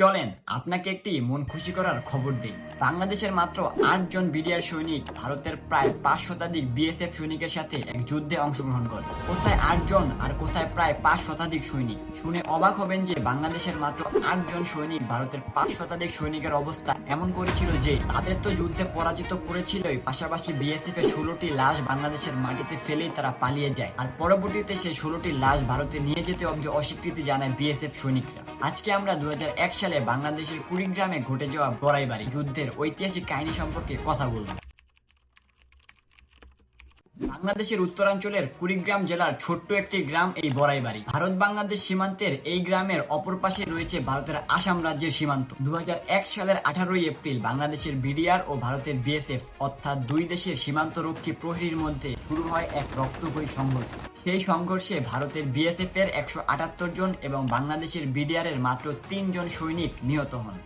চলেন, আপনাকে একটি মন খুশি করার খবর দিই। বাংলাদেশের মাত্র আটজন বিডিআর সৈনিক ভারতের প্রায় পাঁচ শতাধিক বিএসএফ সৈনিকের সাথে এক যুদ্ধে অংশগ্রহণ করে। কোথায় আটজন আর কোথায় প্রায় পাঁচ শতাধিক সৈনিক? শুনে অবাক হবেন যে বাংলাদেশের মাত্র আটজন সৈনিক ভারতের পাঁচ শতাধিক সৈনিকের অবস্থা এমন করেছিল যে তাদের তো যুদ্ধে পরাজিত করেছিলই, পাশাপাশি বিএসএফ এর ষোলোটি লাশ বাংলাদেশের মাটিতে ফেলেই তারা পালিয়ে যায়। আর পরবর্তীতে সেই ষোলোটি লাশ ভারতে নিয়ে যেতে অব্দি অস্বীকৃতি জানায় বিএসএফ সৈনিকরা। আজকে আমরা দু সালে বাংলাদেশের কুড়িগ্রামে ঘটে যাওয়া বড়াইবাড়ি যুদ্ধের ঐতিহাসিক কাহিনী সম্পর্কে কথা বলব। বাংলাদেশের উত্তরাঞ্চলের কুড়িগ্রাম জেলার ছোট্ট একটি গ্রাম এই বড়াই বাড়ি ভারত বাংলাদেশ সীমান্তের এই গ্রামের অপর পাশে রয়েছে ভারতের আসাম রাজ্যের সীমান্ত। দু হাজার এক সালের আঠারোই এপ্রিল বাংলাদেশের বিডিআর ও ভারতের বিএসএফ অর্থাৎ দুই দেশের সীমান্তরক্ষী প্রহরীর মধ্যে শুরু হয় এক রক্তক্ষয়ী সংঘর্ষ। সেই সংঘর্ষে ভারতের বিএসএফ এর একশো আটাত্তর জন এবং বাংলাদেশের বিডিআর এর মাত্র তিনজন সৈনিক নিহত হন।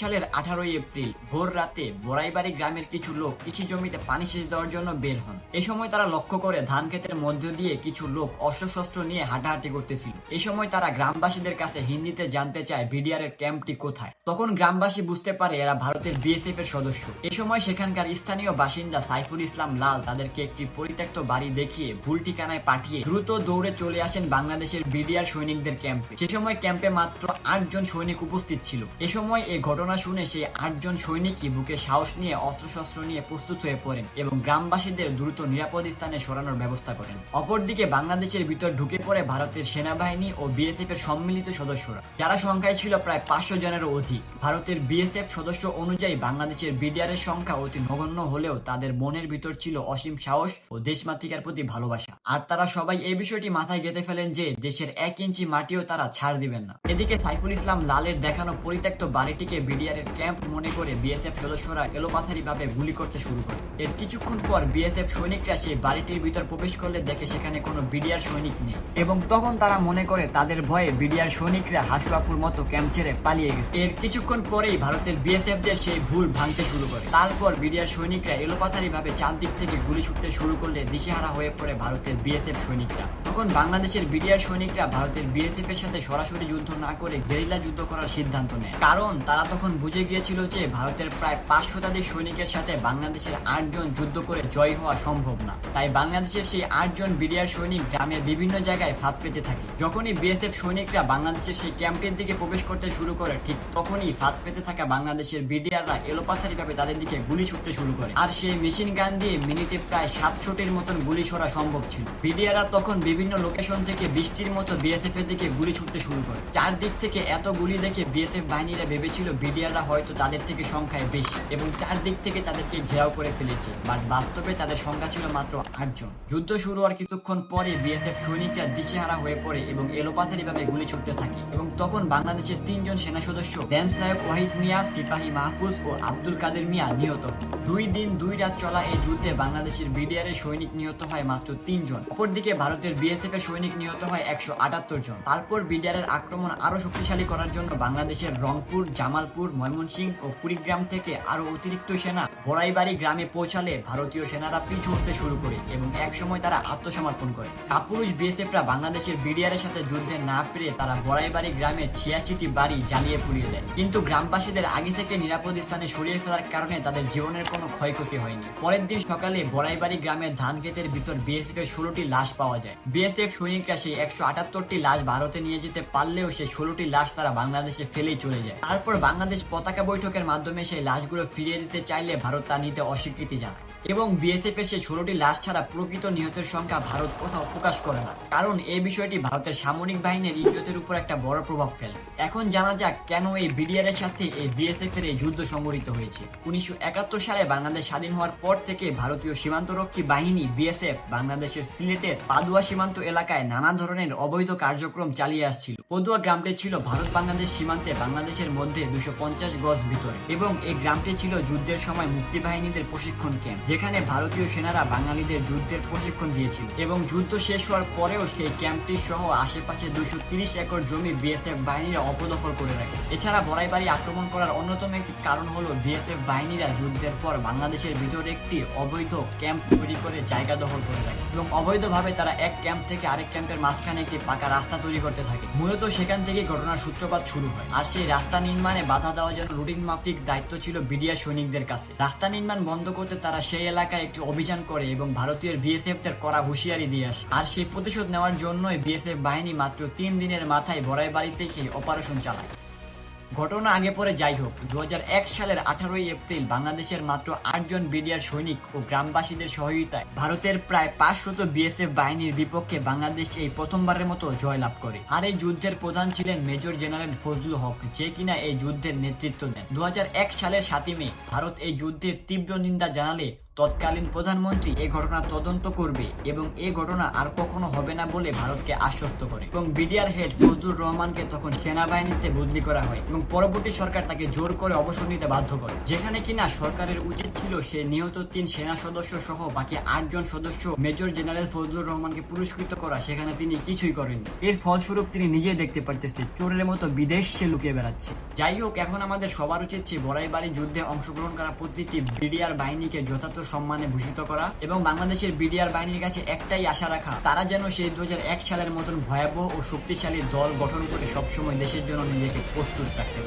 সালের আঠারোই এপ্রিল ভোর রাতে বড়াইবাড়ি গ্রামের কিছু লোক কৃষি জমিতে পানি সেচ দেওয়ার জন্য বের হন। এ সময় তারা লক্ষ্য করে ধান ক্ষেতের মধ্য দিয়ে কিছু লোক অস্ত্রশস্ত্র নিয়ে হাঁটাহাঁটি করতেছিল। এ সময় তারা গ্রামবাসীদের কাছে হিন্দিতে জানতে চায় বিডিআর এর ক্যাম্পটি কোথায়। তখন গ্রামবাসী বুঝতে পারে এরা ভারতের বিএসএফ এর সদস্য। এ সময় সেখানকার স্থানীয় বাসিন্দা সাইফুল ইসলাম লাল তাদেরকে একটি পরিত্যক্ত বাড়ি দেখিয়ে ভুল ঠিকানায় পাঠিয়ে দ্রুত দৌড়ে চলে আসেন বাংলাদেশের বিডিআর সৈনিকদের ক্যাম্পে। সে সময় ক্যাম্পে মাত্র আটজন সৈনিক উপস্থিত ছিল। এ সময় এই ঘটনা শুনে সেই আটজন সৈনিকই বুকে সাহস নিয়ে, অস্ত্রশস্ত্র নিয়ে প্রস্তুত হয়ে পড়েন এবং গ্রামবাসীদের দ্রুত নিরাপদ স্থানে সরানোর ব্যবস্থা করেন। অপরদিকে বাংলাদেশের ভিতর ঢুকে পড়ে ভারতের সেনাবাহিনী ও বিএসএফ এর সম্মিলিত সদস্যরা। যারা সংখ্যায় ছিল প্রায় পাঁচশো জনেরও অধিক। ভারতের বিএসএফ সদস্য অনুযায়ী বাংলাদেশের বিডিআর এর সংখ্যা অতি নগণ্য হলেও তাদের মনের ভিতর ছিল অসীম সাহস ও দেশমাতৃকার প্রতি ভালোবাসা। আর তারা সবাই এই বিষয়টি মাথায় গেঁথে ফেলেন যে দেশের এক ইঞ্চি মাটিও তারা ছাড় দিবেন না। এদিকে সাইফুল ইসলাম লালের দেখানো পরিত্যক্ত বাড়িটিকে বিডিআর এর ক্যাম্প মনে করে বিএসএফ সদস্যরা এলোপাথারি ভাবে গুলি করতে শুরু করে। এর কিছুক্ষণ পর বিএসএফ সৈনিকরা সেই বাড়িটির ভিতর প্রবেশ করলে দেখে সেখানে কোনো বিডিআর সৈনিক নেই। এবং তখন তারা মনে করে তাদের ভয়ে বিডিআর সৈনিকরা হাসুয়াপুর মতো ক্যাম্প ছেড়ে পালিয়ে গেছে। এর কিছুক্ষণ পরেই ভারতের বিএসএফ দের সেই ভুল ভাঙতে শুরু করে। তারপর বিডিআর সৈনিকরা এলোপাথারি ভাবে চারদিক থেকে গুলি ছুটতে শুরু করলে দিশেহারা হয়ে পড়ে ভারতের বিএসএফ সৈনিকরা। তখন বাংলাদেশের বিডিআর সৈনিকরা ভারতের বিএসএফ এর সাথে সরাসরি যুদ্ধ না করে গেরিলা যুদ্ধ করার সিদ্ধান্ত নেয়। কারণ তারা তখন বুঝে গিয়েছিল যে ভারতের প্রায় পাঁচ শতাধিক সৈনিকের সাথে বাংলাদেশের আটজন যুদ্ধ করে জয় হওয়া সম্ভব না। তাই বাংলাদেশের সেই আটজন বিডিআর সৈনিক গ্রামের বিভিন্ন জায়গায় ফাঁদ পেতে থাকে। যখনই বিএসএফ সৈনিকরা বাংলাদেশের সেই ক্যাম্পের দিকে প্রবেশ করতে শুরু করে, ঠিক তখনই ফাঁদ পেতে থাকা বাংলাদেশের বিডিআররা এলোপাথারি ভাবে তাদের দিকে গুলি ছুটতে শুরু করে। আর সেই মেশিন গান দিয়ে মিনিটে প্রায় সাতশোটির মতন গুলি ছোড়া সম্ভব ছিল। বিডিআররা তখন বিভিন্ন লোকেশন থেকে বৃষ্টির মতো বিএসএফ এর দিকে গুলি ছুটতে শুরু করে। চারদিক থেকে এত গুলি দেখে বিএসএফ বাহিনীরা ভেবেছিল বিডিআররা হয়তো তাদের থেকে সংখ্যায় বেশি এবং চারদিক থেকে তাদেরকে ঘেরাও করে ফেলেছে, বাট বাস্তবে তাদের সংখ্যা ছিল মাত্র আটজন। যুদ্ধ শুরু হওয়ার কিছুক্ষণ পরে বিএসএফ সৈনিকরা দিশেহারা হয়ে পড়ে এবং এলোপাথারি ভাবে গুলি ছুটতে থাকে এবং তখন বাংলাদেশের তিনজন সেনা সদস্য ল্যান্স নায়ক ওয়াহিদ মিয়া, সিপাহী মাহফুজ ও আব্দুল কাদের মিয়া নিহত। দুই দিন দুই রাত চলা এই যুদ্ধে বাংলাদেশের বিডিআর এর সৈনিক নিহত হয় মাত্র তিনজন। অপরদিকে ভারতের বিএসএফ এর সৈনিক নিহত হয় একশো আটাত্তর জন। তারপর বিডিআর এর আক্রমণ আরও শক্তিশালী করার জন্য বাংলাদেশের রংপুর, জামালপুর, ময়মনসিংহ ও কুড়িগ্রাম থেকে আরও অতিরিক্ত সেনা বড়াইবাড়ি গ্রামে পৌঁছালে ভারতীয় সেনারা পিছু হতে শুরু করে এবং একসময় তারা আত্মসমর্পণ করে। কাপুরুষ বিএসএফরা বাংলাদেশের বিডিআর এর সাথে যুদ্ধে না পেরে তারা বড়াইবাড়ি গ্রামের ছিয়াশিটি বাড়ি জ্বালিয়ে পুড়িয়ে দেয়। কিন্তু গ্রামবাসীদের আগে থেকে নিরাপদ স্থানে সরিয়ে ফেলার কারণে তাদের জীবনের কোনো ক্ষয়ক্ষতি হয়নি। পরের দিন সকালে বড়াইবাড়ি গ্রামের ধান ক্ষেতের ভিতর বিএসএফ এর ষোলোটি লাশ পাওয়া যায়। বিএসএফ সৈনিকরা সেই একশো আটাত্তরটি লাশ ভারতে নিয়ে যেতে পারলেও সেই ষোলোটি লাশ তারা বাংলাদেশে ফেলেই চলে যায়। তারপর বাংলাদেশ পতাকা বৈঠকের মাধ্যমে সেই লাশগুলো ফিরিয়ে দিতে চাইলে ভারত তা নিতে অস্বীকৃতি জানায়। এবং বিএসএফ এর সেই ষোলোটি লাশ ছাড়া প্রকৃত নিহতের সংখ্যা ভারত কোথাও প্রকাশ করে না। কারণ এই বিষয়টি ভারতের সামরিক বাহিনীর ইজ্জতের উপর একটা বড় প্রভাব ফেলে। এখন জানা যাক কেন এই বিডিআর এর সাথে এই বিএসএফ এর এই যুদ্ধ সংঘটিত হয়েছে। উনিশশো একাত্তর সালে বাংলাদেশ স্বাধীন হওয়ার পর থেকে ভারতীয় সীমান্তরক্ষী বাহিনী বিএসএফ বাংলাদেশের সিলেটের পাদুয়া সীমান্ত এলাকায় নানা ধরনের অবৈধ কার্যক্রম চালিয়ে আসছিল। পদুয়া গ্রামটি ছিল ভারত বাংলাদেশ সীমান্তে বাংলাদেশের মধ্যে দুশো পঞ্চাশ গজ ভিতরে এবং এই গ্রামটি ছিল যুদ্ধের সময় মুক্তিবাহিনীদের প্রশিক্ষণ ক্যাম্প যেখানে ভারতীয় সেনারা বাঙালিদের যুদ্ধের প্রশিক্ষণ দিয়েছিল এবং যুদ্ধ শেষ হওয়ার পরেও সেই ক্যাম্পটি সহ আশেপাশে দুশো তিরিশ একর জমি বিএসএফ বাহিনীরা অপদখল করে রাখে। এছাড়া বড়াইবাড়ি আক্রমণ করার অন্যতম একটি কারণ হলো বিএসএফ বাহিনীরা যুদ্ধের পর বাংলাদেশের ভিতরে একটি অবৈধ ক্যাম্প তৈরি করে জায়গা দখল করে রাখে এবং অবৈধভাবে তারা এক ক্যাম্প থেকে আরেক ক্যাম্পের মাঝখানে একটি পাকা রাস্তা তৈরি করতে থাকে। মূলত সেখান থেকে ঘটনার সূত্রপাত শুরু হয়। আর সেই রাস্তা নির্মাণে বাধা দেওয়ার জন্য রুটিন মাফিক দায়িত্ব ছিল বিডিআর সৈনিকদের কাছে। রাস্তা নির্মাণ বন্ধ করতে তারা সেই এলাকায় একটি অভিযান করে এবং ভারতীয় বিএসএফ দের করা হুঁশিয়ারি দিয়ে আসে। আর সেই প্রতিশোধ নেওয়ার জন্যই বিএসএফ বাহিনী মাত্র তিন দিনের মাথায় বড়াই বাড়িতে সেই অপারেশন চালায়। ঘটনা আগে পরে যাই হোক দু হাজার এক সালের আঠারোই এপ্রিল বাংলাদেশের মাত্র আটজন বিডিআর সৈনিক ও গ্রামবাসীদের সহযোগিতায় ভারতের প্রায় পাঁচশত বিএসএফ বাহিনীর বিপক্ষে বাংলাদেশ এই প্রথমবারের মতো জয়লাভ করে। আর এই যুদ্ধের প্রধান ছিলেন মেজর জেনারেল ফজলুল হক, যে কিনা এই যুদ্ধের নেতৃত্ব দেন। দু হাজার এক সালের সাতই মে ভারত এই যুদ্ধের তীব্র নিন্দা জানালে তৎকালীন প্রধানমন্ত্রী এই ঘটনা তদন্ত করবে এবং এই ঘটনা আর কখনো হবে না বলে ভারতকে আশ্বস্ত করে। এবং বিডিআর হেড ফজলুর রহমানকে তখন সেনাবাহিনীতে বদলি করা হয় এবং পরবর্তী সরকার তাকে জোর করে অবসর নিতে বাধ্য করে। যেখানে কিনা সরকারের উচিত ছিল সে নিহত তিন সেনা সদস্য সহ বাকি আটজন সদস্য মেজর জেনারেল ফজলুর রহমানকে পুরস্কৃত করা সেখানে তিনি কিছুই করেননি। এর ফলস্বরূপ তিনি নিজে দেখতে পারতেছে চোরের মতো বিদেশ সে লুকিয়ে বেড়াচ্ছে। যাই হোক, এখন আমাদের সবার উচিত যে বড়াইবাড়ি যুদ্ধে অংশগ্রহণ করা প্রতিটি বিডিআর বাহিনীকে যথার্থ সম্মানে ভূষিত করা এবং বাংলাদেশের বিডিআর বাহিনীর কাছে একটাই আশা রাখা, তারা যেন সেই দু হাজার এক সালের মতন ভয়াবহ ও শক্তিশালী দল গঠন করে সবসময় দেশের জন্য নিজেকে প্রস্তুত রাখতে